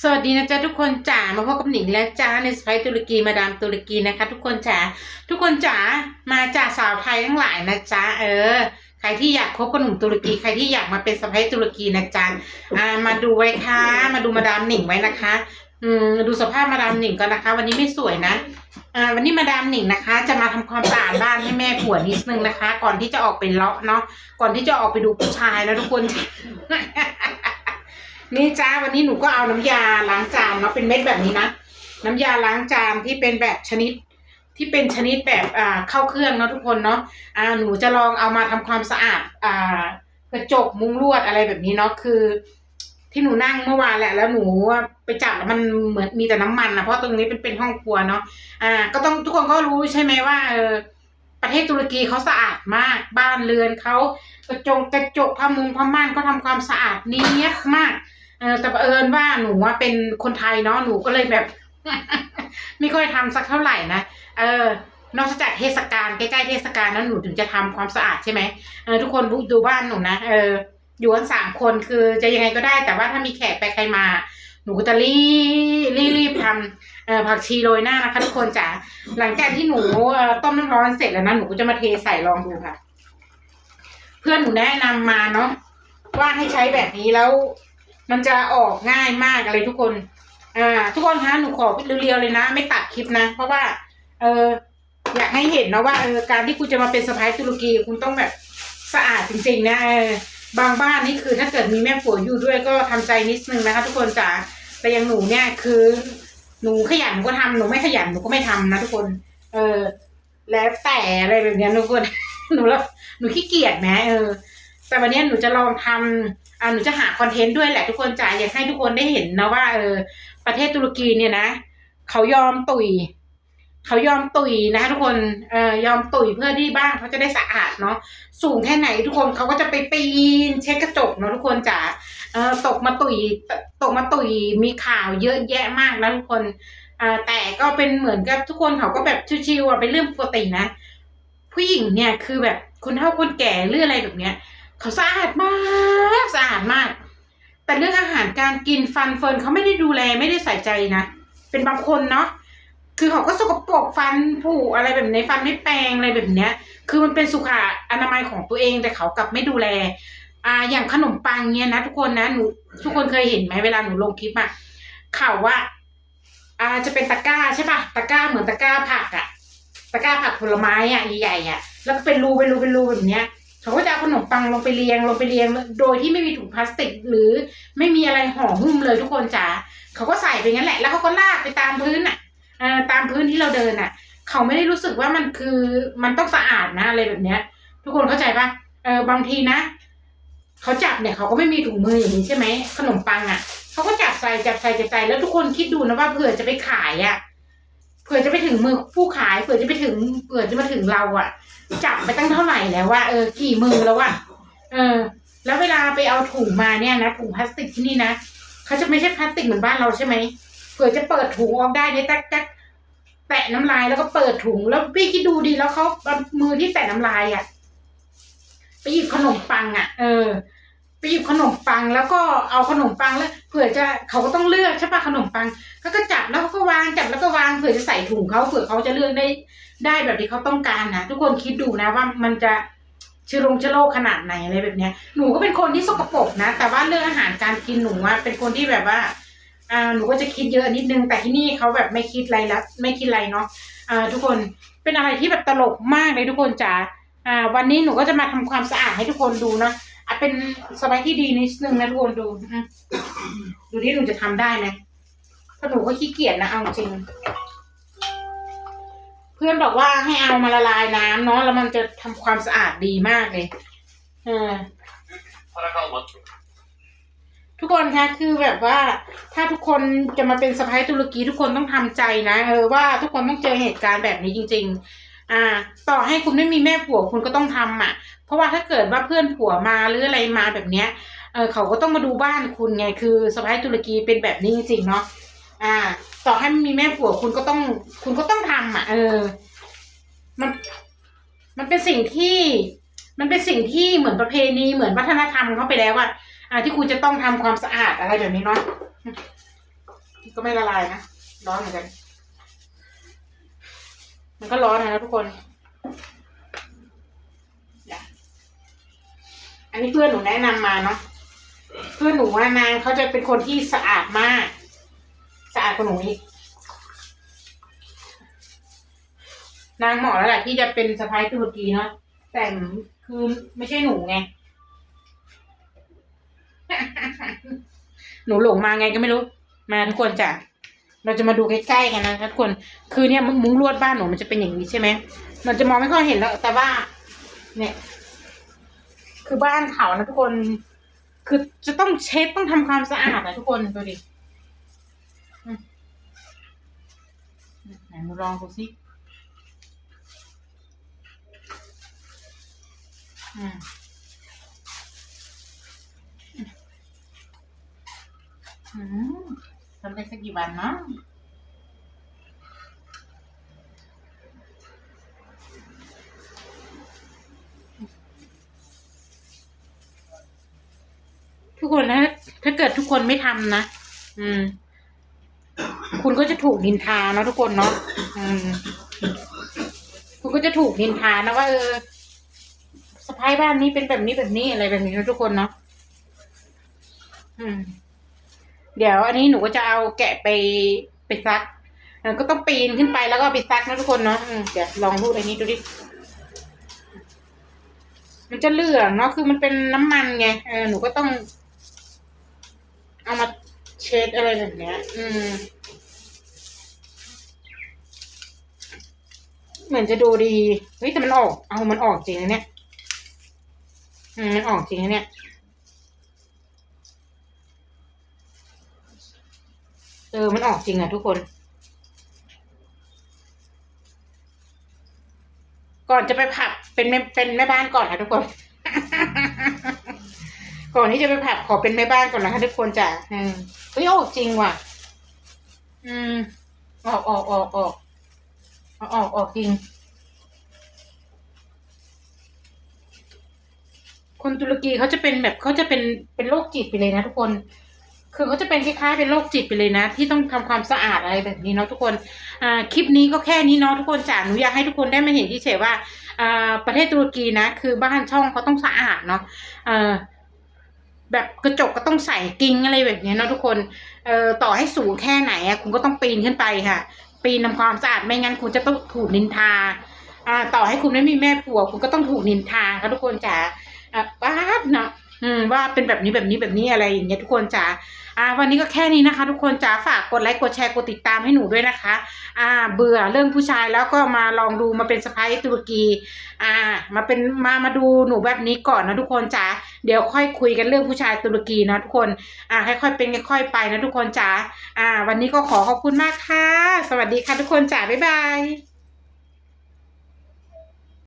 สวัสดีนะจ๊ะทุกคนจ๋ามาพบกับหนิงและจ้าในสไปตุรกีมาดามตุรกีนะคะ ทุกคนจ๋าทุกคนจ๋ามาจากสาวไทยทั้งหลายนะจ๊ะเออ ใครที่อยากคบกับหนุ่มตุรกีใครที่อยากมาเป็นสะใภ้ตุรกีนะจ๊ะอ่ามาดูไว้ค่ะ มาดูมาดามหนิงไว้นะคะ อืมดูสภาพมาดามหนิงก่อนนะคะ วันนี้ไม่สวยนะอ่าวันนี้มาดามหนิงนะคะ จะมาทำความสะอาดบ้านให้แม่ผัวนิดนึงนะคะ ก่อนที่จะออกไปเลาะเนาะก่อนที่จะออกไปดูผู้ชายแล้วทุกคน นี่จ้าวันนี้หนูก็เอาน้ำยาล้างจานเนาะเป็นเม็ดแบบนี้นะน้ำยาล้างจานที่เป็นแบบชนิด ที่เป็นชนิดแบบอ่าเข้าเครื่องเนาะทุกคนเนาะอ่าหนูจะลองเอามาทำความสะอาดอ่ากระจกมุ้งลวดอะไรแบบนี้เนาะคือ ที่หนูนั่งเมื่อวานแหละแล้วหนูไปจับแล้วมันเหมือนมีแต่น้ำมันนะเพราะตรงนี้เป็นเป็นห้องครัวเนาะอ่า ก็ต้องทุกคนก็รู้ใช่ไหมว่าเออประเทศตุรกีเขาสะอาดมากบ้านเรือนเขากระจกกระจกผ้ามุงผ้าม่านก็ทำความสะอาดเนี้ยบมาก เออแต่บังเอิญว่าหนูว่าเป็นคนไทยเนาะหนูก็เลยแบบ ไม่ค่อยทำสักเท่าไหร่นะเออนอกจากเทศกาลใกล้ๆเทศกาลนั้นหนูถึงจะทำความสะอาดใช่ไหมเออทุกคนดูดูบ้านหนูนะเอออยู่กันสามคนคือจะยังไงก็ได้ แต่ว่าถ้ามีแขกไปใครมา หนูก็จะรีบรีบรีบทำเอ่อผักชีโรยหน้านะคะทุกคนจ๋าหลังจากที่หนูเอ่อต้มน้ำร้อนเสร็จแล้วนะหนูก็จะมาเทใส่ลองดูค่ะ เพื่อนหนูแนะนำมาเนาะว่าให้ใช้แบบนี้แล้ว มันจะออกง่ายมากอะไรทุกคน อ่า ทุกคนคะหนูขอเรียวๆเลยนะ ไม่ตัดคลิปนะ เพราะว่า เอออยากให้เห็นนะว่าเออการที่คุณจะมาเป็นสะพ้ายตุรกีคุณต้องแบบสะอาดจริงๆนะเออบางบ้านนี่คือถ้าเกิดมีแม่ผัวอยู่ด้วยก็ทำใจนิดนึงนะคะ ทุกคนจ๋าแต่อย่างหนูเนี่ยคือ หนูขยันหนูก็ทำหนูไม่ขยันหนูก็ไม่ทำนะทุกคน เออ แล้วแต่อะไรแบบนี้ทุกคนหนูแล้วหนูขี้เกียจนะเออ แต่วันนี้หนูจะลองทำ อ่าหนูจะหาคอนเทนต์ด้วยแหละทุกคนจ๋าอยากให้ทุกคนได้เห็นนะว่าเออประเทศตุรกีเนี่ยนะเขายอมตุยเขายอมตุยนะทุกคนเอ่อยอมตุยเพื่อที่บ้านเขาจะได้สะอาดเนาะสูงแค่ไหนทุกคนเขาก็จะไปปีนเช็ดกระจกเนาะทุกคนจ๋าเอ่อตกมาตุยตตกมาตุยมีข่าวเยอะแยะมากนะทุกคนอ่าแต่ก็เป็นเหมือนกับทุกคนเขาก็แบบชิวๆอะเป็นเรื่องปกตินะ ผู้หญิงเนี่ยคือแบบคนเฒ่าคนแก่หรืออะไรแบบเนี้ย เขาสะอาดมากสะอาดมาก แต่เรื่องอาหารการกินฟันเฟิร์นเขาไม่ได้ดูแลไม่ได้ใส่ใจนะเป็นบางคนเนาะคือเขาก็สกปรกฟันผุอะไรแบบนี้ฟันไม่แปรงอะไรแบบเนี้ย คือมันเป็นสุขอนามัยของตัวเองแต่เขากลับไม่ดูแลอ่าอย่างขนมปังเนี่ยนะทุกคนนะหนูทุกคนเคยเห็นไหมเวลาหนูลงคลิปอะเขาว่าอ่าจะเป็นตะกร้าใช่ปะตะกร้าเหมือนตะกร้าผักอะตะกร้าผักผลไม้อะใหญ่ๆอะแล้วก็เป็นรูเป็นรูเป็นรูแบบเนี้ย เขาก็จะเอาขนมปังลงไปเรียงลงไปเรียง โดยที่ไม่มีถุงพลาสติก หรือไม่มีอะไรห่อหุ้มเลยทุกคนจ๋าเขาก็ใส่ไปงั้นแหละ แล้วเขาก็ลากไปตามพื้นอะตามพื้นที่เราเดินอะ เขาไม่ได้รู้สึกว่ามันคือมันต้องสะอาดนะอะไรแบบเนี้ย ทุกคนเข้าใจปะเออบางทีนะเขาจับเนี่ยเขาก็ไม่มีถุงมืออย่างนี้ใช่ไหมขนมปังอะเขาก็จับใส่จับใส่จับใส่แล้วทุกคนคิดดูนะว่าเผื่อจะไปขายอะ ผื่อจะไปถึงมือผู้ขายเผื่อจะไปถึงเผื่อจะมาถึงเราอะจับไปตั้งเท่าไหร่แล้วว่าเออกี่มือแล้วว่าเออ แล้วเวลาไปเอาถุงมาเนี่ยนะถุงพลาสติกที่นี่นะเขาจะไม่ใช่พลาสติกเหมือนบ้านเราใช่ไหมเผื่อจะเปิดถุงออกได้เนี่ยตักตักแตะน้ำลายแล้วก็เปิดถุงแล้วพี่คิดดูดีแล้วเขามือที่แตะน้ำลายอะไปหยิบขนมปังอะเออ ไปหยิบขนมปังแล้วก็เอาขนมปังแล้วเผื่อจะเขาก็ต้องเลือกใช่ปะขนมปังเขาก็จับแล้วเขาก็วางจับแล้วก็วางเผื่อจะใส่ถุงเขาเผื่อเขาจะเลือกได้ได้แบบที่เขาต้องการนะทุกคนคิดดูนะว่ามันจะชื้อลงเชื้อโรคขนาดไหนอะไรแบบเนี้ยหนูก็เป็นคนที่สกปรกนะ แต่ว่าเรื่องอาหารการกินหนูอะเป็นคนที่แบบว่าอ่าหนูก็จะคิดเยอะนิดนึงแต่ที่นี่เขาแบบไม่คิดอะไรแล้วไม่คิดอะไรเนาะอ่าทุกคนเป็นอะไรที่แบบตลกมากเลยทุกคนจ๋าอ่าวันนี้หนูก็จะมาทำความสะอาดให้ทุกคนดูนะ เป็นสบายที่ดีนิดนึงนะทุกคนดูดูที่หนูจะทำได้ไหมเพราะหนูก็ขี้เกียจนะเอาจริง เพื่อนบอกว่าให้เอามาละลายน้ำเนาะแล้วมันจะทำความสะอาดดีมากเลยเออทุกคนคะคือแบบว่า ถ้าทุกคนจะมาเป็นสะพ้ายตุรกีทุกคนต้องทำใจนะเออว่าทุกคนต้องเจอเหตุการณ์แบบนี้จริง ๆ อ่า ต่อให้คุณไม่มีแม่ผัวคุณก็ต้องทำอะ เพราะว่าถ้าเกิดว่าเพื่อนผัวมาหรืออะไรมาแบบเนี้ยเออเขาก็ต้องมาดูบ้านคุณไง คือสะพ้ายตุรกีเป็นแบบนี้จริงๆเนาะอ่า ต่อให้ไม่มีแม่ผัวคุณก็ต้อง คุณก็ต้องทำอะ เออ มัน มันเป็นสิ่งที่ มันเป็นสิ่งที่เหมือนประเพณีเหมือนวัฒนธรรมเขาไปแล้วอะอ่าที่คุณจะต้องทำความสะอาดอะไรแบบนี้เนาะก็ไม่ละลายนะร้อนเหมือนกัน มันก็ร้อนนะทุกคน อันนี้เพื่อนหนูแนะนำมาเนาะ เพื่อนหนูว่านางเขาจะเป็นคนที่สะอาดมาก สะอาดกว่าหนูอีก นางเหมาะแล้วแหละที่จะเป็นสะพ้ายตุรกีเนาะ แต่คือไม่ใช่หนูไง หนูหลงมาไงก็ไม่รู้ มาทุกคนจ้ะ เราจะมาดูใกล้ๆกันนะทุกคน คือเนี่ยมุ้งลวดบ้านหนูมันจะเป็นอย่างนี้ใช่ไหมมันจะมองไม่ค่อยเห็นแล้ว แต่ว่า เนี่ย คือบ้านเขานะทุกคน คือจะต้องเช็ดต้องทำความสะอาดนะทุกคนดูดิไหนมาลองดูสิอืมอืม ทำได้สักกี่วันเนาะทุกคนนะถ้าเกิดทุกคนไม่ทำนะ อืม คุณก็จะถูกนินทาเนาะทุกคนเนาะอืม คุณก็จะถูกนินทานะว่าเออสะพ้ายบ้านนี้เป็นแบบนี้แบบนี้อะไรแบบนี้นะทุกคนเนาะอืม เดี๋ยวอันนี้หนูก็จะเอาแกะไปไปซักก็ต้องปีนขึ้นไปแล้วก็ไปซักนะทุกคนเนาะเดี๋ยวลองรูดอันนี้ดูดิ มันจะเหลืองเนาะคือมันเป็นน้ำมันไงเออหนูก็ต้อง เอามาเช็ดอะไรแบบเนี้ย อืม เหมือนจะดูดี เฮ้ยแต่มันออก เอามันออกจริงนะเนี่ย อืมมันออกจริงนะเนี่ย ออมันออกจริงอะทุกคน ก่อนจะไปผับเป็นแม่เป็นแม่บ้านก่อนนะทุกคน ก่อนที่จะไปผับขอเป็นแม่บ้านก่อนนะคะทุกคนจ้ะอืมเฮ้ยออกจริงว่ะ อืมออกออกออกออกออกออกออกจริง คนตุรกีเขาจะเป็นแบบเขาจะเป็นเป็นโรคจิตไปเลยนะทุกคน คือเขาจะเป็นคล้ายๆเป็นโรคจิตไปเลยนะ ที่ต้องทำความสะอาดอะไรแบบนี้เนาะทุกคนอ่าคลิปนี้ก็แค่นี้เนาะทุกคนจ้ะหนูอยากให้ทุกคนได้มาเห็นที่เฉยว่าอ่าประเทศตุรกีนะ คือบ้านช่องเขาต้องสะอาดเนาะอ่อแบบกระจกก็ต้องใส่กิ้งอะไรแบบนี้เนาะทุกคนเอ่อต่อให้สูงแค่ไหนอะคุณก็ต้องปีนขึ้นไปค่ะ ปีนทำความสะอาดไม่งั้นคุณจะต้องถูกนินทาอ่าต่อให้คุณไม่มีแม่ผัว คุณก็ต้องถูกนินทาค่ะทุกคนจ๋าอะป้าดเนาะ อืมว่าเป็นแบบนี้แบบนี้แบบนี้อะไรอย่างเงี้ยทุกคนจ๋าอ่า วันนี้ก็แค่นี้นะคะ ทุกคนจ๋าฝากกดไลค์กดแชร์กดติดตามให้หนูด้วยนะคะ อ่า เบื่อเรื่องผู้ชายแล้วก็มาลองดูมาเป็นสะพ้ายตุรกี อ่า มาเป็นมามาดูหนูแบบนี้ก่อนนะทุกคนจ๋าเดี๋ยวค่อยคุยกันเรื่องผู้ชายตุรกีนะทุกคน อ่าค่อยๆเป็นค่อยๆไปนะทุกคนจ๋าอ่า วันนี้ก็ขอขอบคุณมากค่ะ สวัสดีค่ะทุกคนจ๋าบ๊ายบาย